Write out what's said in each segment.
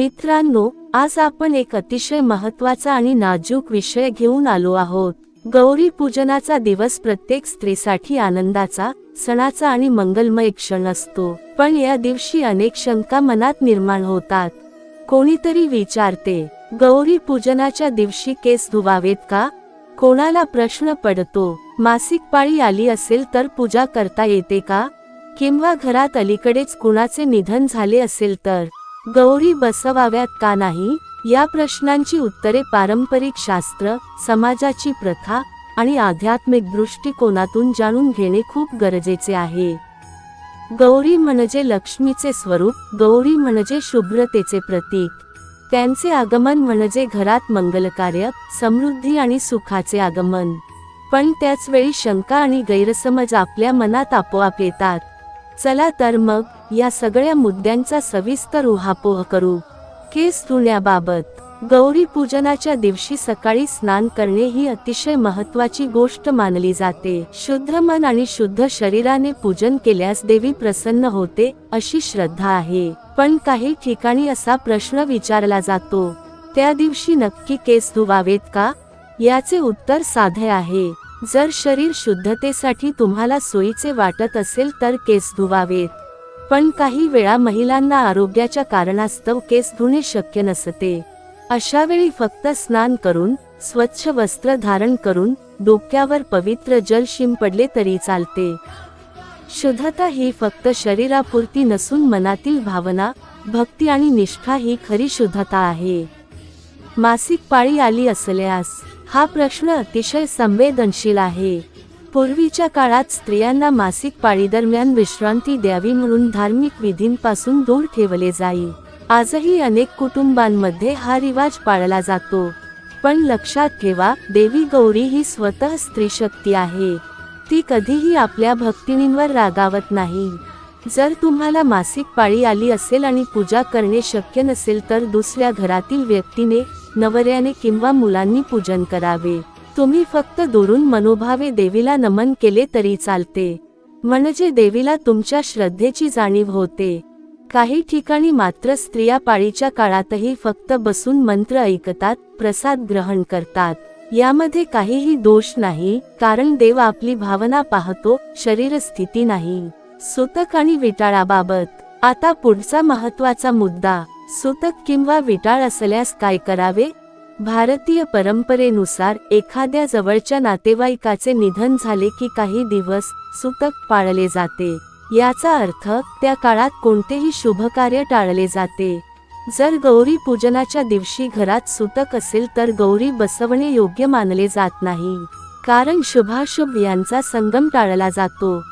मित्रांनो आज आपण एक अतिशय महत्त्वाचा आणि नाजूक विषय घेऊन आलो आहोत. गौरी पूजनाचा दिवस प्रत्येक स्त्रीसाठी आनंदाचा सणाचा आणि मंगलमय क्षण असतो. पण या दिवशी अनेक शंका मनात निर्माण होतात. कोणीतरी विचारते गौरी पूजनाच्या दिवशी केस धुवावेत का? कोणाला प्रश्न पडतो मासिक पाळी आली असेल तर पूजा करता येते का? किंवा घरात अलीकडेच कुणाचे निधन झाले असेल तर? गौरी बसवाव्यात का नाही? या प्रश्नांची उत्तरे पारंपरिक शास्त्र समाजाची प्रथा आणि आध्यात्मिक दृष्टिकोनातून जाणून घेणे खूप गरजेचे आहे. गौरी म्हणजे लक्ष्मीचे स्वरूप गौरी म्हणजे शुभ्रतेचे प्रतीक. त्यांचे आगमन म्हणजे घरात मंगलकार्य समृद्धी आणि सुखाचे आगमन. पण त्याच वेळी शंका आणि गैरसमज आपल्या मनात आपोआप येतात. चला तर मग या सगळ्या मुद्द्यांचा सविस्तर उहापोह करू. केस धुण्याबाबत गौरी पूजनाच्या दिवशी सकाळी स्नान करणे ही अतिशय महत्वाची गोष्ट मानली जाते. शुद्ध मन आणि शुद्ध शरीराने पूजन केल्यास देवी प्रसन्न होते अशी श्रद्धा आहे. पण काही ठिकाणी असा प्रश्न विचारला जातो त्या दिवशी नक्की केस धुवावेत का? याचे उत्तर साधे आहे. जर शरीर शुद्धतेसाठी तुम्हाला सोयीचे वाटत असेल तर केस धुवावेत. पण काही वेळा महिलांना आरोग्याच्या कारणास्तव केस धुणे शक्य नसते. अशा वेळी फक्त स्नान करून स्वच्छ वस्त्र धारण करून डोक्यावर पवित्र जल शिंपडले तरी चालते. शुद्धता ही फक्त शरीरापुरती नसून मनातील भावना भक्ती आणि निष्ठा ही खरी शुद्धता आहे. मासिक पाळी आली असल्यास हा प्रश्न अतिशय संवेदनशील आहे. पूर्वीच्या काळात स्त्रियांना मासिक पाळीदरम्यान विश्रांती द्यावी म्हणून धार्मिक विधींपासून दूर ठेवले जाई. आजही अनेक कुटुंबांमध्ये हा रिवाज पाळला जातो. पण लक्षात ठेवा देवी गौरी ही स्वतः स्त्री शक्ती आहे. ती कधीही आपल्या भक्तिनींवर रागावत नाही. जर तुम्हाला मासिक पाळी आली असेल आणि पूजा करणे शक्य नसेल तर दुसऱ्या घरातील व्यक्तीने नवऱ्याने किंवा मुलांनी पूजन करावे. तुम्ही फक्त दुरून मनोभावे देवीला नमन केले तरी चालते. म्हणजे देवीला तुमच्या श्रद्धेची जाणीव होते. काही ठिकाणी मात्र स्त्रिया पाळीच्या काळातही फक्त बसून मंत्र ऐकतात प्रसाद ग्रहण करतात. यामध्ये काहीही दोष नाही कारण देव आपली भावना पाहतो शरीर स्थिती नाही. सुतक आणि विटाळाबाबत आता पुढचा महत्त्वाचा मुद्दा सुतक किंवा विटाळ असल्यास काय करावे? भारतीय परंपरेनुसार एखाद्या जवळच्या नातेवाईकाचे निधन झाले की काही दिवस सुतक पाळले जाते. याचा अर्थ त्या काळात कोणतेही शुभ कार्य टाळले जाते. जर गौरी पूजनाच्या दिवशी घरात सुतक असेल तर गौरी बसवणे योग्य मानले जात नाही. कारण शुभाशुभ यांचा संगम टाळला जातो.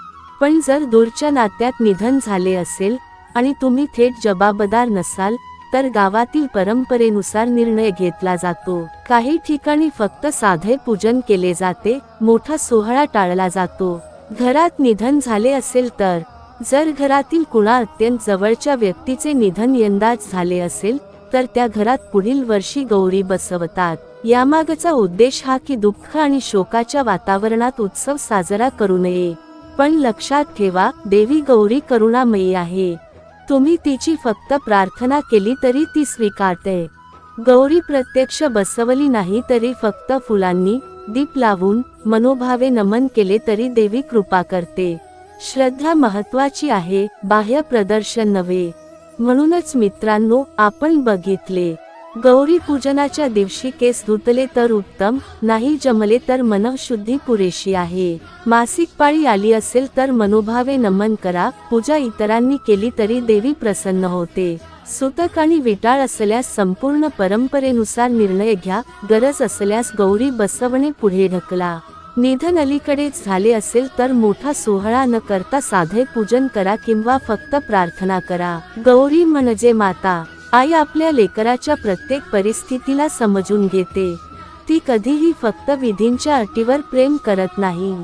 पण जर दूरच्या नात्यात निधन झाले असेल आणि तुम्ही थेट जबाबदार नसाल तर गावातील परंपरेनुसार निर्णय घेतला जातो. काही ठिकाणी फक्त साधे पूजन केले जाते मोठा सोहळा टाळला जातो. घरात निधन झाले असेल तर जर घरातील कुणा अत्यंत जवळच्या व्यक्तीचे निधन यंदाच झाले असेल तर त्या घरात पुढील वर्षी गौरी बसवतात. यामागचा उद्देश हा की दुःख आणि शोकाच्या वातावरणात उत्सव साजरा करू नये. पण लक्षात ठेवा देवी गौरी करुणामयी आहे. तुम्ही तिची फक्त प्रार्थना केली तरी ती स्वीकारते. गौरी प्रत्यक्ष बसवली नाही तरी फक्त फुलांनी दीप लावून मनोभावे नमन केले तरी देवी कृपा करते. श्रद्धा महत्वाची आहे बाह्य प्रदर्शन नव्हे. म्हणूनच मित्रांनो आपण बघितले. गौरी पूजनाच्या दिवशी केस धुतले तर उत्तम नाही जमले तर मनःशुद्धी पुरेशी आहे. मासिक पाळी आली असेल तर मनोभावे नमन करा पूजा इतरांनी केली तरी देवी प्रसन्न होते. सुतक आणि विटाळ असल्यास संपूर्ण परंपरेनुसार निर्णय घ्या गरज असल्यास गौरी बसवणे पुढे ढकला. निधन अलीकडेच झाले असेल तर मोठा सोहळा न करता साधे पूजन करा किंवा फक्त प्रार्थना करा. गौरी म्हणजे माता. आई आपल्या लेकराच्या प्रत्येक परिस्थितीला समजून घेते. ती कधीही फक्त विधींच्या अटीवर प्रेम करत नाही.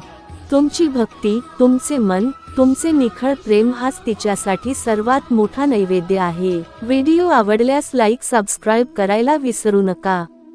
तुमची भक्ती तुमचे मन तुमचे निखळ प्रेम हाच तिच्यासाठी सर्वात मोठा नैवेद्य आहे. व्हिडिओ आवडल्यास लाईक सबस्क्राईब करायला विसरू नका.